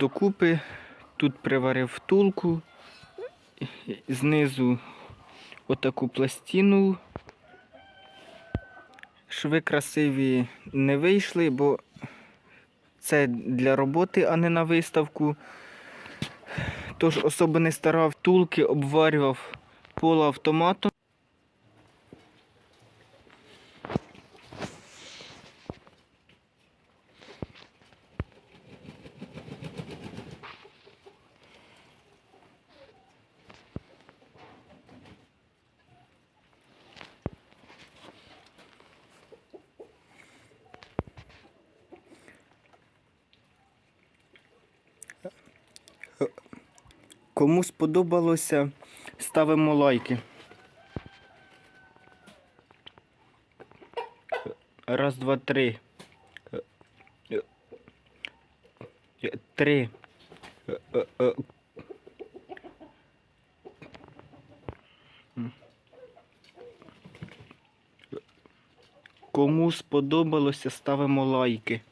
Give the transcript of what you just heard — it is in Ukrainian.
докупи. Тут приварив втулку, знизу отаку пластину. Шви красиві не вийшли, бо це для роботи, а не на виставку. Тож особо не старав втулки, обварював полуавтоматом. Кому сподобалося, ставимо лайки. Раз, два, три. Три. Кому сподобалося, ставимо лайки.